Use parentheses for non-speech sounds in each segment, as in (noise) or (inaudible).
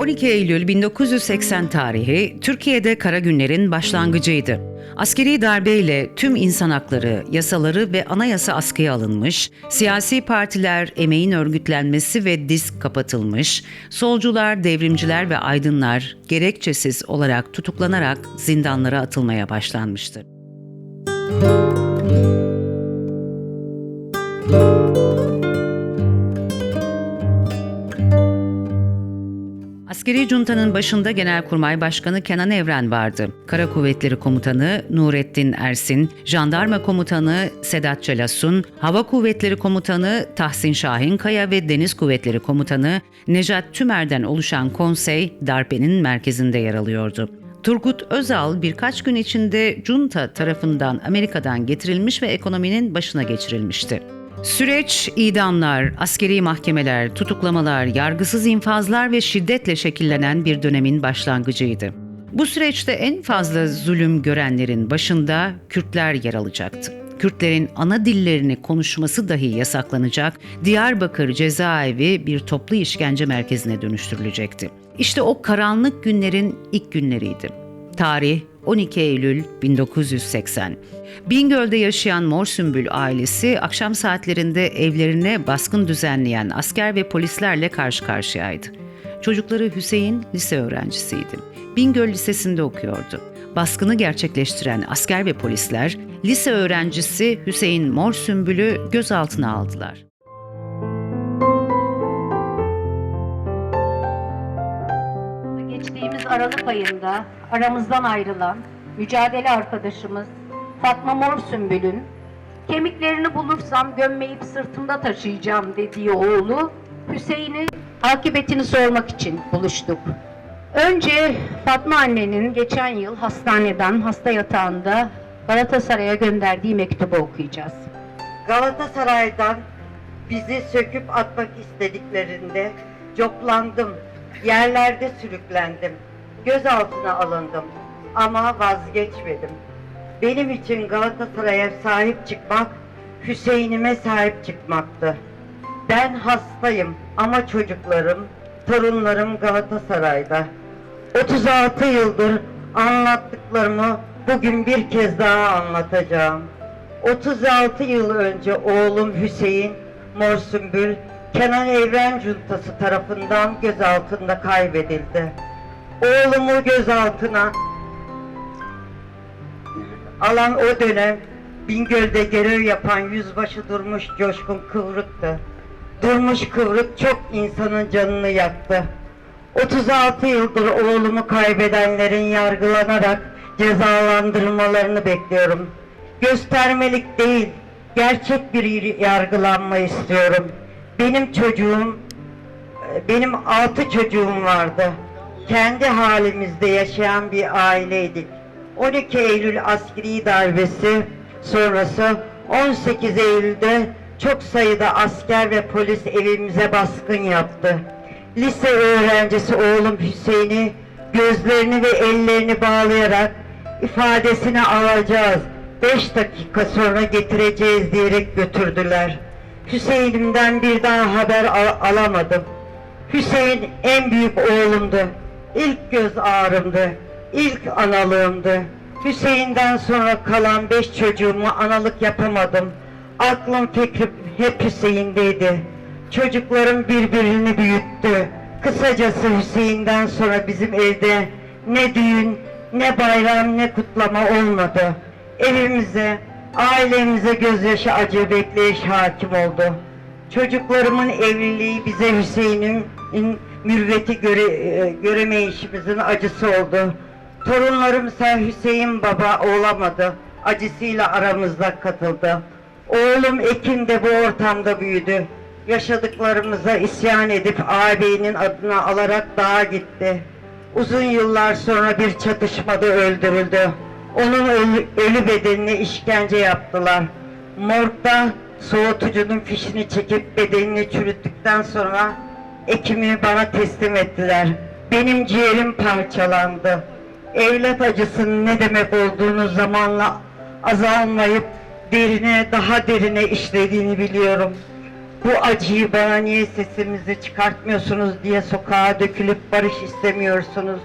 ...12 Eylül 1980 tarihi Türkiye'de kara günlerin başlangıcıydı. Askeri darbeyle tüm insan hakları, yasaları ve anayasa askıya alınmış, siyasi partiler, emeğin örgütlenmesi ve disk kapatılmış, solcular, devrimciler ve aydınlar gerekçesiz olarak tutuklanarak zindanlara atılmaya başlanmıştı. Askeri juntanın başında Genelkurmay Başkanı Kenan Evren vardı. Kara Kuvvetleri Komutanı Nurettin Ersin, Jandarma Komutanı Sedat Celasun, Hava Kuvvetleri Komutanı Tahsin Şahinkaya ve Deniz Kuvvetleri Komutanı Nejat Tümer'den oluşan konsey darbenin merkezinde yer alıyordu. Turgut Özal birkaç gün içinde junta tarafından Amerika'dan getirilmiş ve ekonominin başına geçirilmişti. Süreç idamlar, askeri mahkemeler, tutuklamalar, yargısız infazlar ve şiddetle şekillenen bir dönemin başlangıcıydı. Bu süreçte en fazla zulüm görenlerin başında Kürtler yer alacaktı. Kürtlerin ana dillerini konuşması dahi yasaklanacak, Diyarbakır cezaevi bir toplu işkence merkezine dönüştürülecekti. İşte o karanlık günlerin ilk günleriydi. Tarih 12 Eylül 1980. Bingöl'de yaşayan Mor Sümbül ailesi akşam saatlerinde evlerine baskın düzenleyen asker ve polislerle karşı karşıyaydı. Çocukları Hüseyin lise öğrencisiydi. Bingöl Lisesi'nde okuyordu. Baskını gerçekleştiren asker ve polisler lise öğrencisi Hüseyin Mor Sümbül'ü gözaltına aldılar. Aralık ayında aramızdan ayrılan mücadele arkadaşımız Fatma Mor Sümbül'ün kemiklerini bulursam gömmeyip sırtımda taşıyacağım dediği oğlu Hüseyin'i akıbetini sormak için buluştuk. Önce Fatma annenin geçen yıl hastaneden, hasta yatağında Galatasaray'a gönderdiği mektubu okuyacağız. Galatasaray'dan bizi söküp atmak istediklerinde coplandım, yerlerde sürüklendim, gözaltına alındım ama vazgeçmedim. Benim için Galatasaray'a sahip çıkmak, Hüseyin'ime sahip çıkmaktı. Ben hastayım ama çocuklarım, torunlarım Galatasaray'da. 36 yıldır anlattıklarımı bugün bir kez daha anlatacağım. 36 yıl önce oğlum Hüseyin Mor Sümbül Kenan Evren Cuntası tarafından gözaltında kaybedildi. Oğlumu gözaltına alan o dönem Bingöl'de görev yapan yüzbaşı Durmuş Coşkun Kıvrık'tı. Durmuş Kıvrık çok insanın canını yaktı. 36 yıldır oğlumu kaybedenlerin yargılanarak cezalandırılmalarını bekliyorum. Göstermelik değil, gerçek bir yargılanma istiyorum. Benim çocuğum, benim altı çocuğum vardı. Kendi halimizde yaşayan bir aileydik. 12 Eylül askeri darbesi sonrası 18 Eylül'de çok sayıda asker ve polis evimize baskın yaptı. Lise öğrencisi oğlum Hüseyin'i gözlerini ve ellerini bağlayarak ifadesini alacağız. 5 dakika sonra getireceğiz diyerek götürdüler. Hüseyin'imden bir daha haber al- alamadım. Hüseyin en büyük oğlumdu. İlk göz ağrımdı. İlk analığımdı. Hüseyin'den sonra kalan beş çocuğumu analık yapamadım. Aklım fikrim hep Hüseyin'deydi. Çocuklarım birbirini büyüttü. Kısacası Hüseyin'den sonra bizim evde ne düğün, ne bayram, ne kutlama olmadı. Evimize, ailemize gözyaşı acı bekleyiş hakim oldu. Çocuklarımın evliliği bize Hüseyin'in in- mürveti göre, e, göremeyişimizin acısı oldu. Torunlarım ise Hüseyin baba olamadı. Acısıyla aramızda katıldı. Oğlum Ekin de bu ortamda büyüdü. Yaşadıklarımıza isyan edip ağabeyinin adını alarak dağa gitti. Uzun yıllar sonra bir çatışmada öldürüldü. Onun ölü, ölü bedenine işkence yaptılar. Morgda soğutucunun fişini çekip bedenini çürüttükten sonra Ekim'i bana teslim ettiler. Benim ciğerim parçalandı. Evlat acısının ne demek olduğunu zamanla azalmayıp derine daha derine işlediğini biliyorum. Bu acıyı bana niye sesimizi çıkartmıyorsunuz diye sokağa dökülüp barış istemiyorsunuz.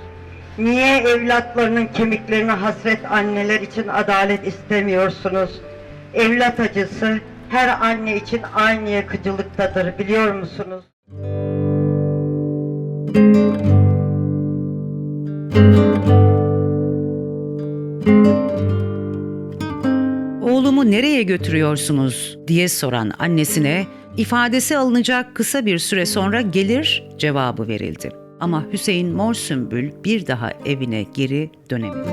Niye evlatlarının kemiklerine hasret anneler için adalet istemiyorsunuz? Evlat acısı her anne için aynı yakıcılıktadır biliyor musunuz? Oğlumu nereye götürüyorsunuz diye soran annesine ifadesi alınacak kısa bir süre sonra gelir cevabı verildi. Ama Hüseyin Mor Sümbül bir daha evine geri dönemedi.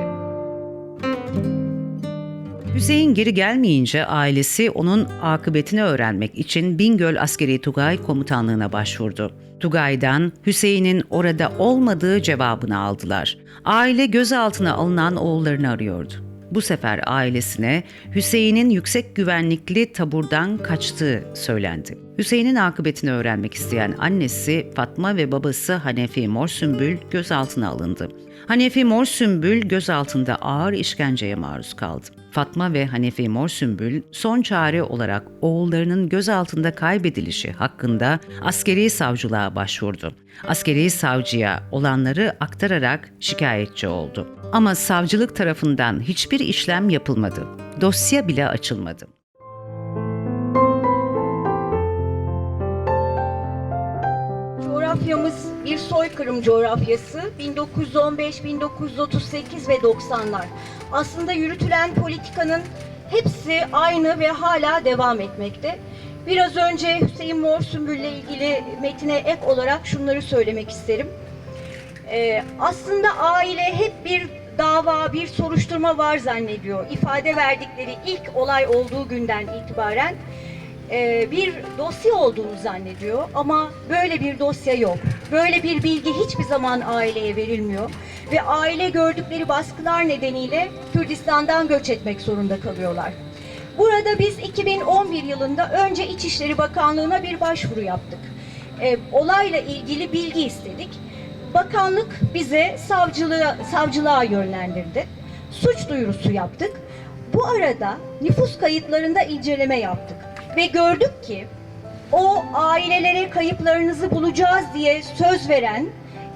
Hüseyin geri gelmeyince ailesi onun akıbetini öğrenmek için Bingöl Askeri Tugay Komutanlığı'na başvurdu. Tugay'dan Hüseyin'in orada olmadığı cevabını aldılar. Aile gözaltına alınan oğullarını arıyordu. Bu sefer ailesine Hüseyin'in yüksek güvenlikli taburdan kaçtığı söylendi. Hüseyin'in akıbetini öğrenmek isteyen annesi Fatma ve babası Hanefi Morsümbül gözaltına alındı. Hanefi Morsümbül gözaltında ağır işkenceye maruz kaldı. Fatma ve Hanefi Morsümbül son çare olarak oğullarının gözaltında kaybedilişi hakkında askeri savcılığa başvurdu. Askeri savcıya olanları aktararak şikayetçi oldu. Ama savcılık tarafından hiçbir işlem yapılmadı. Dosya bile açılmadı. Coğrafyamız bir soykırım coğrafyası. 1915, 1938 ve 90'lar. Aslında yürütülen politikanın hepsi aynı ve hala devam etmekte. Biraz önce Hüseyin Mor Sümbül'le ilgili metine ek olarak şunları söylemek isterim. Ee, aslında aile hep bir dava, bir soruşturma var zannediyor. İfade verdikleri ilk olay olduğu günden itibaren e, bir dosya olduğunu zannediyor ama böyle bir dosya yok. Böyle bir bilgi hiçbir zaman aileye verilmiyor ve aile gördükleri baskılar nedeniyle Kürdistan'dan göç etmek zorunda kalıyorlar. Burada biz 2011 yılında önce İçişleri Bakanlığı'na bir başvuru yaptık. E, olayla ilgili bilgi istedik. Bakanlık bize savcılığa, savcılığa yönlendirdi. Suç duyurusu yaptık. Bu arada nüfus kayıtlarında inceleme yaptık ve gördük ki o ailelere kayıplarınızı bulacağız diye söz veren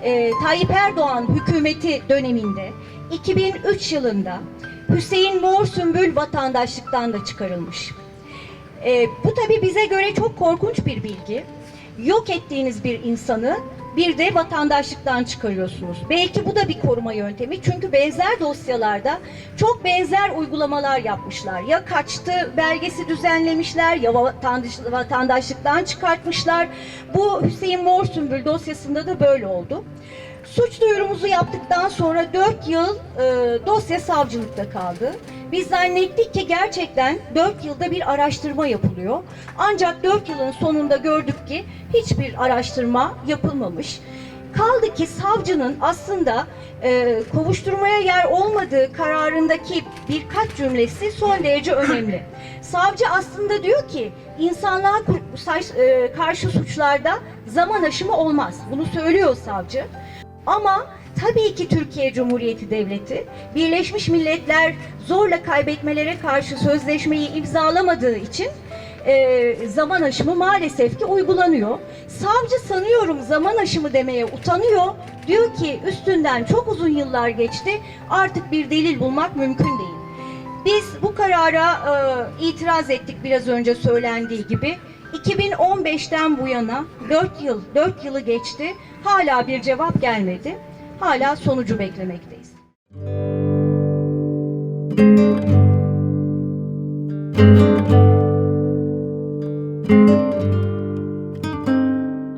e, Tayyip Erdoğan hükümeti döneminde 2003 yılında Hüseyin Mor vatandaşlıktan da çıkarılmış. E, bu tabi bize göre çok korkunç bir bilgi. Yok ettiğiniz bir insanı bir de vatandaşlıktan çıkarıyorsunuz. Belki bu da bir koruma yöntemi. Çünkü benzer dosyalarda çok benzer uygulamalar yapmışlar. Ya kaçtı belgesi düzenlemişler ya vatandaş, vatandaşlıktan çıkartmışlar. Bu Hüseyin Mor Sümbül dosyasında da böyle oldu. Suç duyurumuzu yaptıktan sonra 4 yıl e, dosya savcılıkta kaldı. Biz zannettik ki gerçekten 4 yılda bir araştırma yapılıyor. Ancak 4 yılın sonunda gördük ki hiçbir araştırma yapılmamış. Kaldı ki savcının aslında e, kovuşturmaya yer olmadığı kararındaki birkaç cümlesi son derece önemli. (clears throat) Savcı aslında diyor ki insanlığa e, karşı suçlarda zaman aşımı olmaz. Bunu söylüyor savcı. Ama tabii ki Türkiye Cumhuriyeti Devleti Birleşmiş Milletler zorla kaybetmelere karşı sözleşmeyi imzalamadığı için e, zaman aşımı maalesef ki uygulanıyor. Savcı sanıyorum zaman aşımı demeye utanıyor. Diyor ki üstünden çok uzun yıllar geçti artık bir delil bulmak mümkün değil. Biz bu karara e, itiraz ettik biraz önce söylendiği gibi. 2015'ten bu yana 4 yıl, 4 yılı geçti. Hala bir cevap gelmedi. Hala sonucu beklemekteyiz.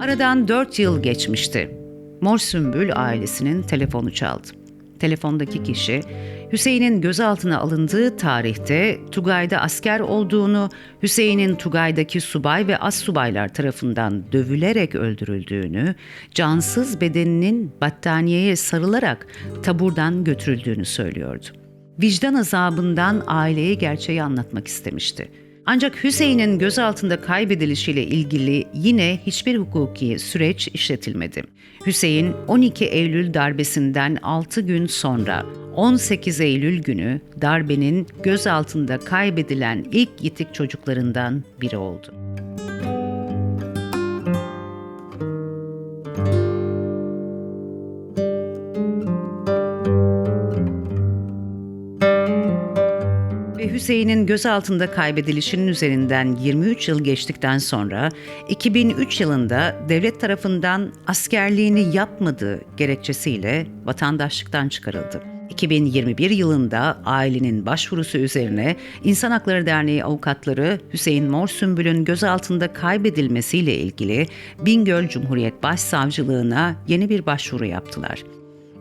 Aradan 4 yıl geçmişti. Mor Sümbül ailesinin telefonu çaldı. Telefondaki kişi Hüseyin'in gözaltına alındığı tarihte Tugay'da asker olduğunu, Hüseyin'in Tugay'daki subay ve as subaylar tarafından dövülerek öldürüldüğünü, cansız bedeninin battaniyeye sarılarak taburdan götürüldüğünü söylüyordu. Vicdan azabından aileye gerçeği anlatmak istemişti. Ancak Hüseyin'in gözaltında kaybedilişiyle ilgili yine hiçbir hukuki süreç işletilmedi. Hüseyin 12 Eylül darbesinden 6 gün sonra 18 Eylül günü darbenin gözaltında kaybedilen ilk yitik çocuklarından biri oldu. Hüseyin'in gözaltında kaybedilişinin üzerinden 23 yıl geçtikten sonra 2003 yılında devlet tarafından askerliğini yapmadığı gerekçesiyle vatandaşlıktan çıkarıldı. 2021 yılında ailenin başvurusu üzerine İnsan Hakları Derneği avukatları Hüseyin Mor Sümbül'ün gözaltında kaybedilmesiyle ilgili Bingöl Cumhuriyet Başsavcılığına yeni bir başvuru yaptılar.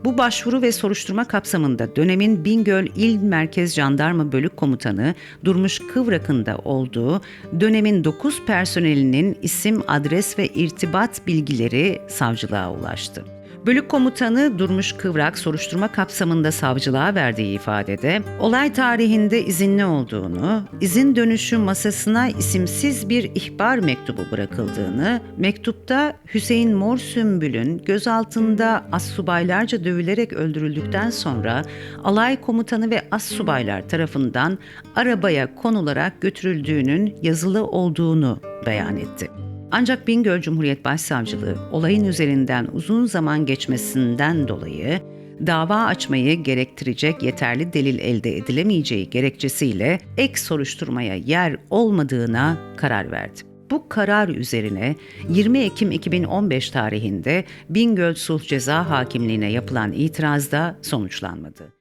Bu başvuru ve soruşturma kapsamında dönemin Bingöl İl Merkez Jandarma Bölük Komutanı Durmuş Kıvrak'ın da olduğu dönemin 9 personelinin isim, adres ve irtibat bilgileri savcılığa ulaştı. Bölük komutanı Durmuş Kıvrak soruşturma kapsamında savcılığa verdiği ifadede olay tarihinde izinli olduğunu, izin dönüşü masasına isimsiz bir ihbar mektubu bırakıldığını, mektupta Hüseyin Mor Sümbül'ün gözaltında assubaylarca dövülerek öldürüldükten sonra alay komutanı ve assubaylar tarafından arabaya konularak götürüldüğünün yazılı olduğunu beyan etti. Ancak Bingöl Cumhuriyet Başsavcılığı olayın üzerinden uzun zaman geçmesinden dolayı dava açmayı gerektirecek yeterli delil elde edilemeyeceği gerekçesiyle ek soruşturmaya yer olmadığına karar verdi. Bu karar üzerine 20 Ekim 2015 tarihinde Bingöl Sulh Ceza Hakimliğine yapılan itirazda sonuçlanmadı.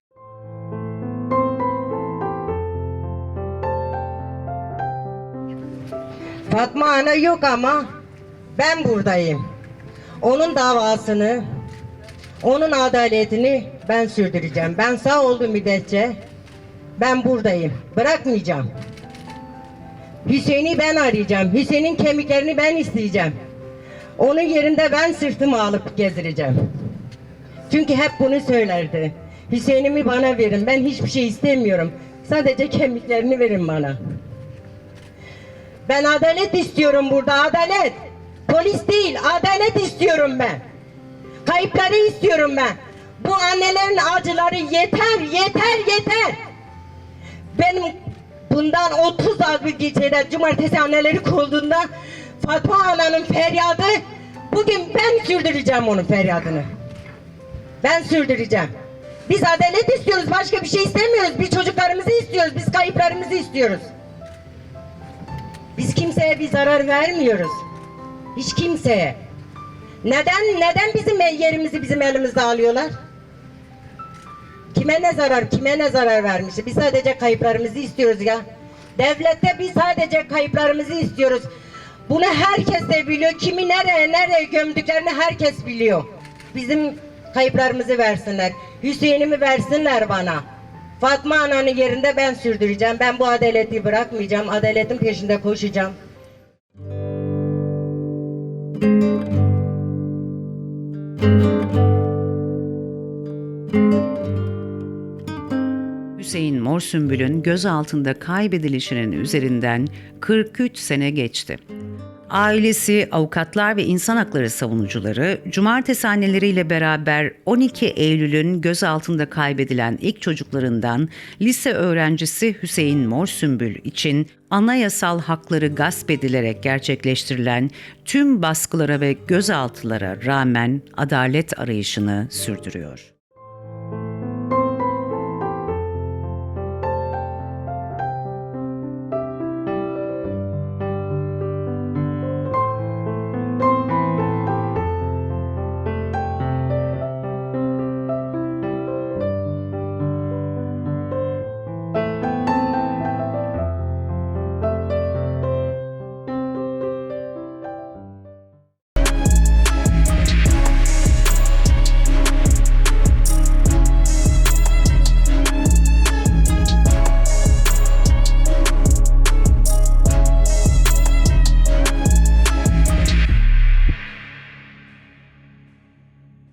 Fatma ana yok ama ben buradayım. Onun davasını, onun adaletini ben sürdüreceğim. Ben sağ olduğum müddetçe ben buradayım. Bırakmayacağım. Hüseyin'i ben arayacağım. Hüseyin'in kemiklerini ben isteyeceğim. Onun yerinde ben sırtımı alıp gezdireceğim. Çünkü hep bunu söylerdi. Hüseyin'imi bana verin. Ben hiçbir şey istemiyorum. Sadece kemiklerini verin bana. Ben adalet istiyorum burada adalet. Polis değil adalet istiyorum ben. Kayıpları istiyorum ben. Bu annelerin acıları yeter yeter yeter. Benim bundan 30 az bir gecede cumartesi anneleri kurulduğunda Fatma ananın feryadı bugün ben sürdüreceğim onun feryadını. Ben sürdüreceğim. Biz adalet istiyoruz başka bir şey istemiyoruz. Biz çocuklarımızı istiyoruz. Biz kayıplarımızı istiyoruz. Biz kimseye bir zarar vermiyoruz. Hiç kimseye. Neden neden bizim yerimizi bizim elimizde alıyorlar? Kime ne zarar, kime ne zarar vermiş? Biz sadece kayıplarımızı istiyoruz ya. Devlette biz sadece kayıplarımızı istiyoruz. Bunu herkes de biliyor. Kimi nereye nereye gömdüklerini herkes biliyor. Bizim kayıplarımızı versinler. Hüseyin'imi versinler bana. Fatma ananın yerinde ben sürdüreceğim. Ben bu adaleti bırakmayacağım. Adaletin peşinde koşacağım. Hüseyin Mor Sümbül'ün gözaltında kaybedilişinin üzerinden 43 sene geçti. Ailesi, avukatlar ve insan hakları savunucuları cumartesi anneleriyle beraber 12 Eylül'ün gözaltında kaybedilen ilk çocuklarından lise öğrencisi Hüseyin Mor Sümbül için anayasal hakları gasp edilerek gerçekleştirilen tüm baskılara ve gözaltılara rağmen adalet arayışını sürdürüyor.